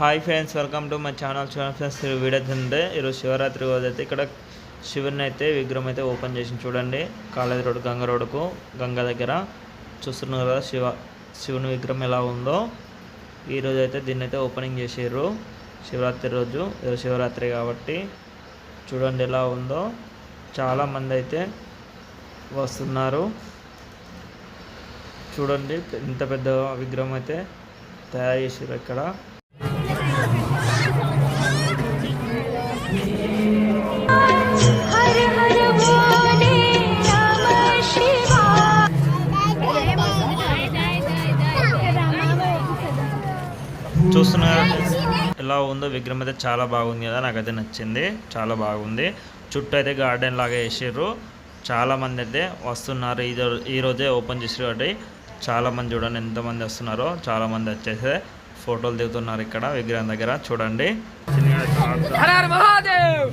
Hi friends welcome to my channel చూడండి friends ఈ video తింటే ఈరోజు శివరాత్రి రోజు అయితే ఇక్కడ శివుని అయితే విగ్రహం అయితే ఓపెన్ చేసి చూడండి కాలేజ్ రోడ్ గంగ రోడ్డుకు గంగ దగ్గర. చూస్తున్నారు కదా శివ శివుని విగ్రహం ఎలా ఉందో. ఈ రోజు అయితే దీన్ని అయితే ఓపెనింగ్ చేసారు శివరాత్రి రోజు. ఈరోజు శివరాత్రి కాబట్టి చూడండి ఎలా ఉందో. చాలామంది అయితే వస్తున్నారు. చూడండి ఇంత పెద్ద విగ్రహం అయితే తయారు చేసారు ఇక్కడ. చూస్తున్నారు ఎలా ఉందో విగ్రహం అయితే చాలా బాగుంది కదా నాకైతే నచ్చింది. చాలా బాగుంది. చుట్టూ అయితే గార్డెన్ లాగా వేసారు చాలా మంది అయితే వస్తున్నారు. ఈ ఈరోజే ఈ రోజే ఓపెన్ చేసారు కాబట్టి చాలా మంది చూడండి ఎంతమంది వస్తున్నారో. చాలామంది వచ్చేసి ఫోటోలు దిగుతున్నారు ఇక్కడ విగ్రహం దగ్గర. చూడండి. హర హర మహాదేవ్!